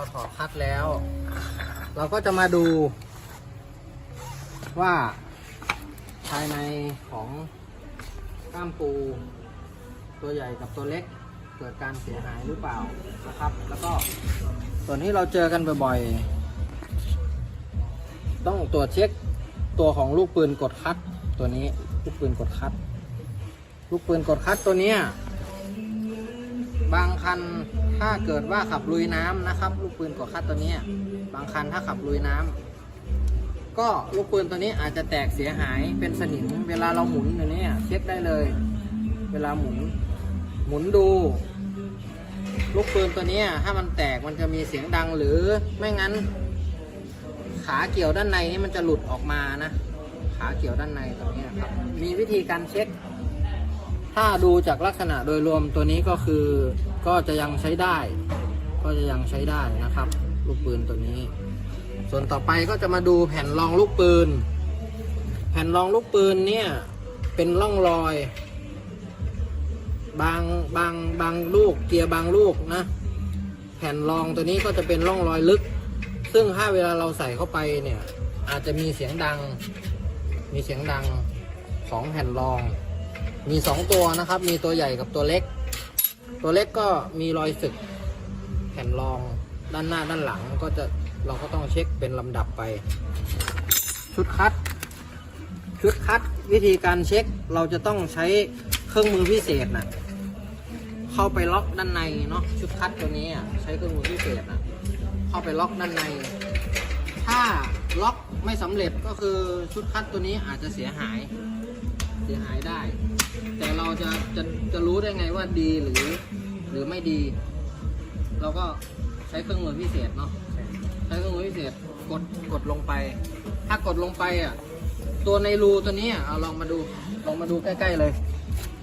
เราถอดคัดแล้ว เราก็จะมาดู ว่าภายในของก้ามปู ตัวใหญ่กับตัวเล็กเกิดการเสียหายหรือเปล่านะครับ แล้วก็ส่วนที่เราเจอกันบ่อยๆ ต้องตรวจเช็คตัวของลูกปืนกดคัดตัวนี้ลูกปืนกดคัด ลูกปืนกดคัดตัวเนี้ยบางคัน ถ้าเกิดว่าขับลุยน้ำนะครับ ลูกปืนกดคัดตัวนี้บางคันถ้าขับลุยน้ำก็ลูกปืนตัวนี้อาจจะแตกเสียหายเป็นสนิม เวลาเราหมุนอยู่เนี่ยเช็คได้เลย เวลาหมุน หมุนดู ลูกปืนตัวนี้ถ้ามันแตกมันจะมีเสียงดังหรือไม่งั้น ขาเกี่ยวด้านในนี่มันจะหลุดออกมานะขาเกี่ยวด้านในแบบนี้ครับมีวิธีการเช็ค ถ้าดูจากลักษณะโดยรวมตัวนี้ก็คือก็จะยังใช้ได้ ก็จะยังใช้ได้นะครับ ลูกปืนตัวนี้ ส่วนต่อไปก็จะมาดูแผ่นรองลูกปืน แผ่นรองลูกปืนเนี่ยเป็นร่องรอย บางบางบางลูกเกียร์บางลูกนะ แผ่นรองตัวนี้ก็จะเป็นร่องรอยลึก ซึ่งถ้าเวลาเราใส่เข้าไปเนี่ยอาจจะมีเสียงดัง มีเสียงดังของแผ่นรอง มีสองตัวนะครับ มีตัวใหญ่กับตัวเล็ก ตัวเล็กก็มีรอยสึก แผ่นรองด้านหน้าด้านหลังก็จะเราก็ต้องเช็คเป็นลำดับไป ชุดคัด ชุดคัดวิธีการเช็คเราจะต้องใช้เครื่องมือพิเศษนะเข้าไปล็อกด้านในเนาะชุดคัดตัวนี้อะใช้เครื่องมือพิเศษนะเข้าไปล็อกด้านใน ถ้าล็อกไม่สำเร็จก็คือชุดคัดตัวนี้อาจจะเสียหาย เสียหายได้ เราจะจะจะรู้ได้ไงว่าดีหรือหรือไม่ดี เราก็ใช้เครื่องมือพิเศษเนาะใช้เครื่องมือพิเศษกดกดลงไป ถ้ากดลงไปอะตัวในรูตัวนี้อะเอาลองมาดูลองมาดูใกล้ๆเลย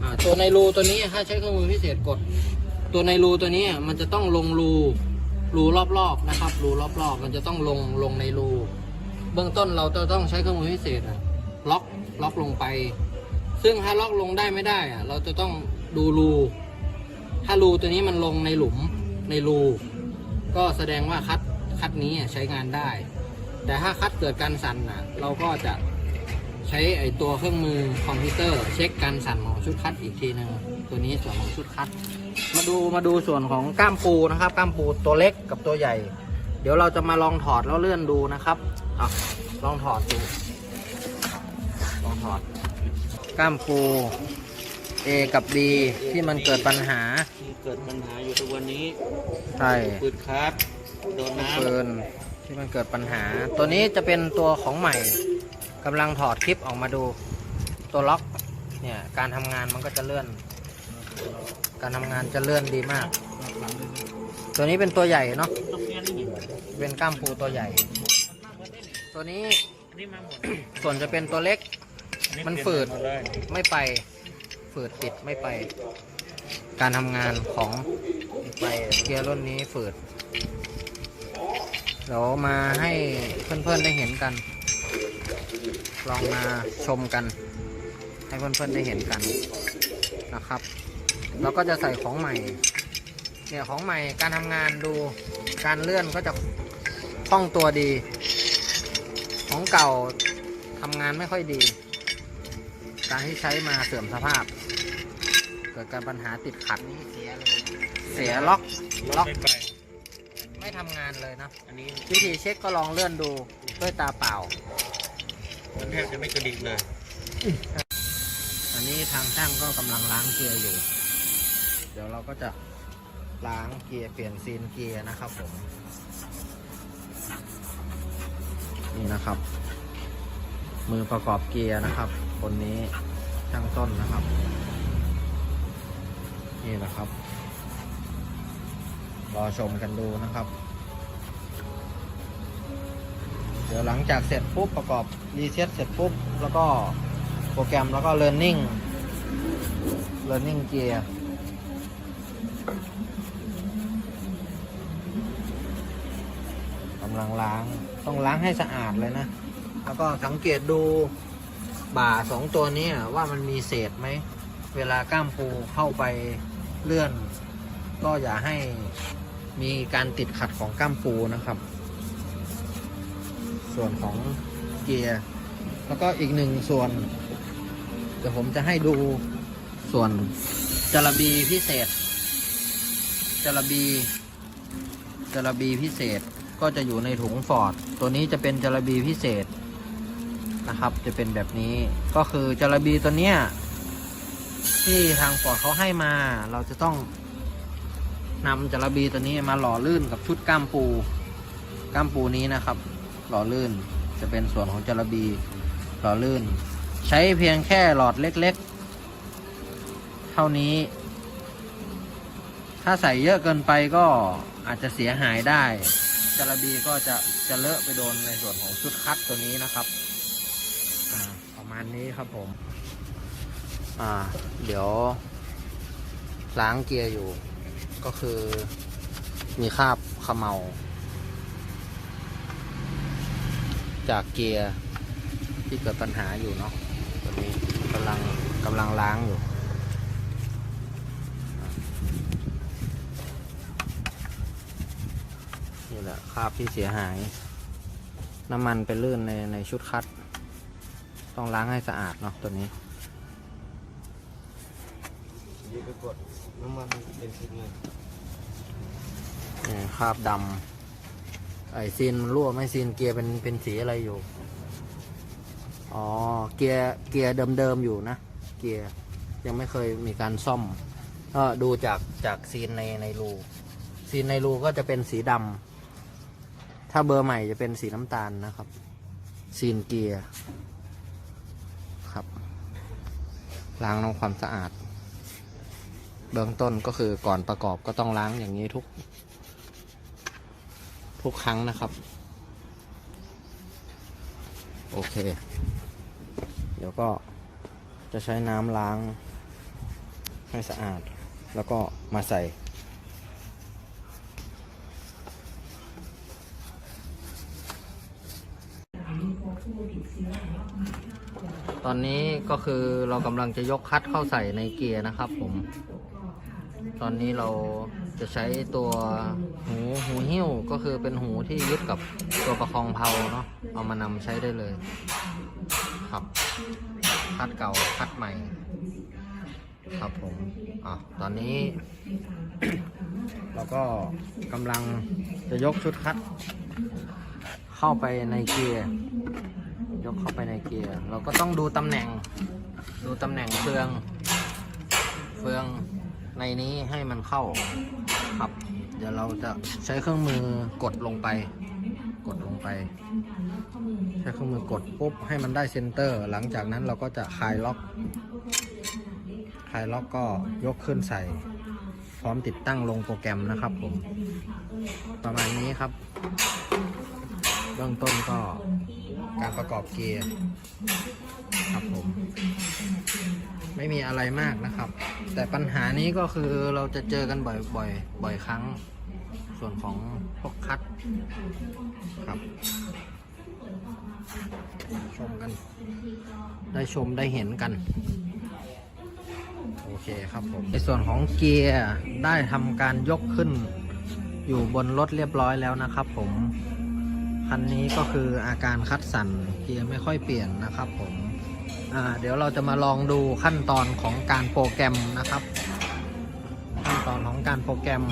อ่าตัวในรูตัวนี้ถ้าใช้เครื่องมือพิเศษกด ตัวในรูตัวนี้อะมันจะต้องลงรูรูรอบๆนะครับ รูรอบๆ มันจะต้องลงลงในรู เบื้องต้นเราจะต้องใช้เครื่องมือพิเศษอะล็อกล็อกลงไป ซึ่งถ้าล็อกลงได้ไม่ได้อะเราจะต้องดูรูถ้ารูตัวนี้มันลงในหลุมในรูก็แสดงว่าคัดคัดนี้ใช้งานได้ แต่ถ้าคัดเกิดการสั่นอะ เราก็จะใช้ไอตัวเครื่องมือคอมพิวเตอร์ เช็คการสั่นของชุดคัดอีกทีหนึ่งตัวนี้ส่วนของชุดคัด มาดูมาดูส่วนของก้ามปูนะครับ ก้ามปูตัวเล็กกับตัวใหญ่ เดี๋ยวเราจะมาลองถอดแล้วเลื่อนดูนะครับอะลองถอดดูลองถอด ก้ามปู A กับ B ที่มันเกิดปัญหา ที่เกิดปัญหาอยู่ทุกวันนี้ใช่ปืนคัดโดนน้ปืนที่มันเกิดปัญหา ตัวนี้จะเป็นตัวของใหม่กำลังถอดคลิปออกมาดู ตัวล็อกเนี่ยการทำงานมันก็จะเลื่อน การทำงานจะเลื่อนดีมาก ตัวนี้เป็นตัวใหญ่เนาะำต้องเปลี่ยนนี่เป็นก้ามปูตัวใหญ่ ตัวนี้อันนี้มาหมดส่วนจะเป็นตัวเล็กอั มันฝืดเปลี่ยหมเลยไม่ไปฝืดติดไม่ไป การทำงานของไปเกียร์รุ่นนี้ฝืดเดี๋ยวมาให้เพื่อนๆได้เห็นกัน ลองมาชมกัน ให้เพื่อนๆได้เห็นกันนะครับ เราก็จะใส่ของใหม่ เนี่ยของใหม่การทำงานดูการเลื่อนก็จะคล่องตัวดี ของเก่าทำงานไม่ค่อยดี การที่ใช้มาเสื่อมสภาพ เกิดการปัญหาติดขัดเสียเลยเสียล็อกล็อกไม่ไปไม่ทำงานเลยนะอันนี้วิธีเช็คก็ลองเลื่อนดูด้วยตาเปล่ามันแทบจะไม่กระดิกเลยอันนี้ทางช่างก็กำลังล้างเกียร์อยู่ เดี๋ยวเราก็จะล้างเกียร์เปลี่ยนซีนเกียร์นะครับผมนี่นะครับ มือประกอบเกียร์นะครับ คนนี้ช่างต้นนะครับ นี่นะครับ รอชมกันดูนะครับ เดี๋ยวหลังจากเสร็จปุ๊บประกอบรีเซ็ตเสร็จปุ๊บ แล้วก็โปรแกรมแล้วก็ learning learning gear กำลังล้างต้องล้างให้สะอาดเลยนะ แล้วก็สังเกตดูบ่าสองตัวนี้ว่ามันมีเศษไหม เวลาก้ามปูเข้าไปเลื่อน ก็อย่าให้มีการติดขัดของก้ามปูนะครับ ส่วนของเกียร์แล้วก็อีกหนึ่งส่วน เดี๋ยวผมจะให้ดูส่วนจระบีพิเศษจระบีจระบีพิเศษก็จะอยู่ในถุงฟอร์ด ตัวนี้จะเป็นจระบีพิเศษ นะครับ จะเป็นแบบนี้ก็คือจระบีตัวเนี้ยที่ทางฟอร์ดเขาให้มาเราจะต้องนำจระบีตัวนี้มาหล่อลื่นกับชุดก้ามปูก้ามปูนี้นะครับ หล่อลื่นจะเป็นส่วนของจระบีหล่อลื่น ใช้เพียงแค่หลอดเล็กๆ เท่านี้ ถ้าใส่เยอะเกินไปก็อาจจะเสียหายได้จระบีก็จะจะเลอะไปโดนในส่วนของชุดคัดตัวนี้นะครับ มาณนี้ครับผม อ่า เดี๋ยว ล้างเกียร์อยู่ ก็คือ มีคราบเขมเมา จากเกียร์ที่เกิดปัญหาอยู่เนาะตัวนี้กำลังกำลังล้างอยู่นี่แหละคราบที่เสียหาย น้ำมันไปลื่นในในชุดคัด ต้องล้างให้สะอาดเนาะตัวนี้นี่ไปกดน้ำมันเป็นซินเลยนี่คราบดำไอซีนมันรั่วไหม่ซีนเกียร์เป็นเป็นสีอะไรอยู่ อ๋อ เกียร์เกียร์เดิมๆอยู่นะ เกียร์ยังไม่เคยมีการซ่อมก็ดูจากจากซีนในในรูซีนในรูก็จะเป็นสีดำถ้าเบอร์ใหม่จะเป็นสีน้ำตาลนะครับ ซีนเกียร์ครับ ล้างทำความสะอาด เบื้องต้นก็คือก่อนประกอบก็ต้องล้างอย่างนี้ทุก ทุกครั้งนะครับ โอเค เดี๋ยวก็จะใช้น้ำล้างให้สะอาด แล้วก็มาใส่ ตอนนี้ก็คือเรากำลังจะยกคัดเข้าใส่ในเกียร์นะครับผม ตอนนี้เราจะใช้ตัวหูหูหิ้วก็คือเป็นหูที่ยึดกับตัวประคองเพลาเนาะเอามานำใช้ได้เลย ครับ คัดเก่าคัดใหม่ ครับผมอะตอนนี้ เราก็กำลังจะยกชุดคัด เข้าไปในเกียร์ ยกเข้าไปในเกียร์ เราก็ต้องดูตำแหน่ง ดูตำแหน่งเฟือง เฟืองในนี้ให้มันเข้าครับ เดี๋ยวเราจะใช้เครื่องมือกดลงไป กดลงไป ใช้เครื่องมือกดปุ๊บให้มันได้เซนเตอร์ หลังจากนั้นเราก็จะคลายล็อกคลายล็อกก็ยกขึ้นใส่ พร้อมติดตั้งลงโปรแกรมนะครับผม ประมาณนี้ครับ เบื้องต้นก็ การประกอบเกียร์ครับผม ไม่มีอะไรมากนะครับ แต่ปัญหานี้ก็คือเราจะเจอกันบ่อยบ่อยบ่อยครั้ง ส่วนของพวกคัดครับ ชมกัน ได้ชมได้เห็นกันโอเคครับผม ในส่วนของเกียร์ได้ทำการยกขึ้นอยู่บนรถเรียบร้อยแล้วนะครับผม คันนี้ก็คืออาการคัดสั่นเกียร์ไม่ค่อยเปลี่ยนนะครับผมเดี๋ยวเราจะมาลองดูขั้นตอนของการโปรแกรมนะครับ ขั้นตอนของการโปรแกรม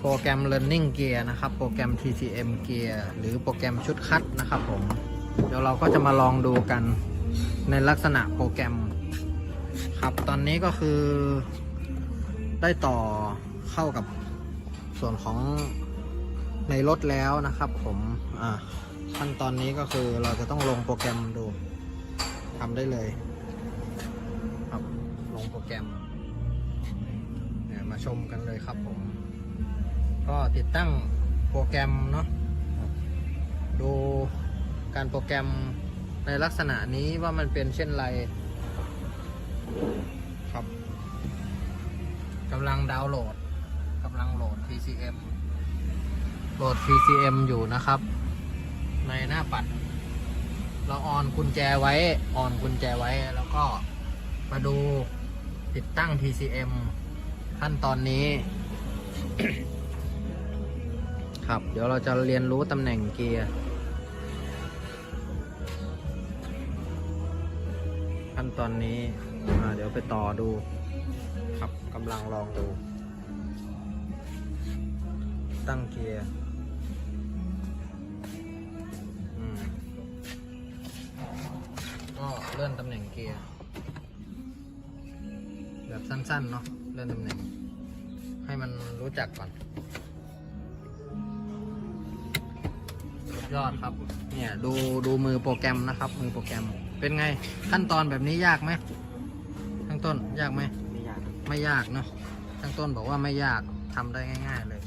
โปรแกรม Learning Gear นะครับ โปรแกรม TCM Gear หรือโปรแกรมชุดคัดนะครับผม เดี๋ยวเราก็จะมาลองดูกันในลักษณะโปรแกรม ครับตอนนี้ก็คือได้ต่อเข้ากับส่วนของ ในรถแล้วนะครับ ผมขั้นตอนนี้ก็คือเราจะต้องลงโปรแกรมดูทำได้เลยครับลงโปรแกรมเนี่ยมาชมกันเลยครับผม ก็ติดตั้งโปรแกรมเนาะดูการโปรแกรมในลักษณะนี้ว่ามันเป็นเช่นไรครับกำลังดาวน์โหลดกำลังโหลด TCM โหลด TCM อยู่นะครับ ในหน้าปัด เราออนกุญแจไว้ออนกุญแจไว้แล้วก็มาดูติดตั้ง TCM ขั้นตอนนี้ ครับ เดี๋ยวเราจะเรียนรู้ตำแหน่งเกียร์ขั้นตอนนี้เดี๋ยวไปต่อดูครับกำลังลองดู ตั้งเกียร์ ก็เลื่อนตำแหน่งเกียร์ แบบสั้นๆเนาะเลื่อนตำแหน่ง ให้มันรู้จักก่อนสุดยอดครับ เนี่ยดูดูมือโปรแกรมนะครับ มือโปรแกรม เป็นไงขั้นตอนแบบนี้ยากไหมทั้งต้นยากไหมไม่ยากไม่ยากเนาะทั้งต้นบอกว่าไม่ยากทำได้ง่าย ๆเลย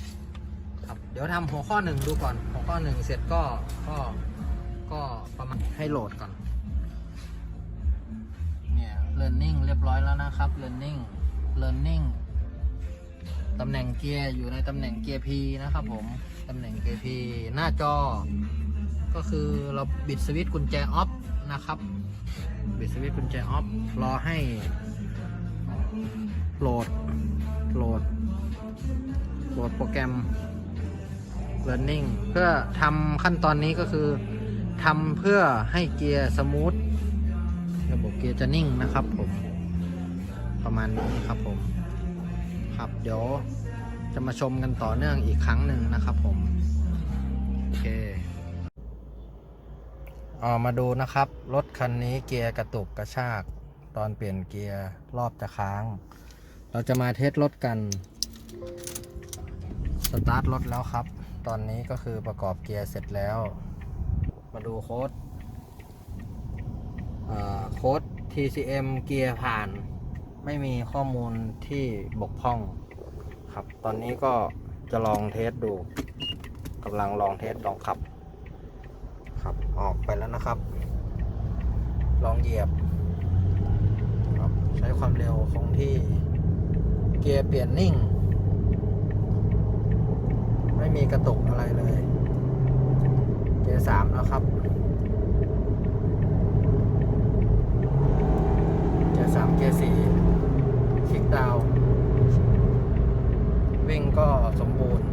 ครับเดี๋ยวทำหัวข้อหนึ่งดูก่อน หัวข้อหนึ่งเสร็จก็ก็ก็ประมาณให้โหลดก่อนเนี่ย learning เรียบร้อยแล้วนะครับ learning learning ตำแหน่งเกียร์อยู่ในตำแหน่งเกียร์ P นะครับผม ตำแหน่งเกียร์ P หน้าจอ ก็คือเราบิดสวิตช์กุญแจออฟนะครับ บิดสวิตช์กุญแจออฟรอให้โหลดโหลดโหลดโปรแกรม learning เพื่อทำขั้นตอนนี้ก็คือทำเพื่อให้เกียร์สมูท ระบบเกียร์จะนิ่งนะครับผมประมาณนี้ครับผมครับเดี๋ยวจะมาชมกันต่อเนื่องอีกครั้งหนึ่งนะครับผมโอเคเอามาดูนะครับ รถคันนี้เกียร์กระตุกกระชาก ตอนเปลี่ยนเกียร์รอบจะค้าง เราจะมาเทสรถกันสตาร์ทรถแล้วครับ ตอนนี้ก็คือประกอบเกียร์เสร็จแล้ว มาดูโค้ด โค้ด TCM เกียร์ผ่าน ไม่มีข้อมูลที่บกพร่องครับ ตอนนี้ก็จะลองเทสดูกำลังลองเทสลองขับ ครับออกไปแล้วนะครับ ลองเหยียบครับใช้ความเร็วคงที่เกียร์เปลี่ยนนิ่ง ไม่มีกระตุกอะไรเลย เกียร์สามนะครับ สามเกียร์สี่คลิกดาว วิ่งก็สมบูรณ์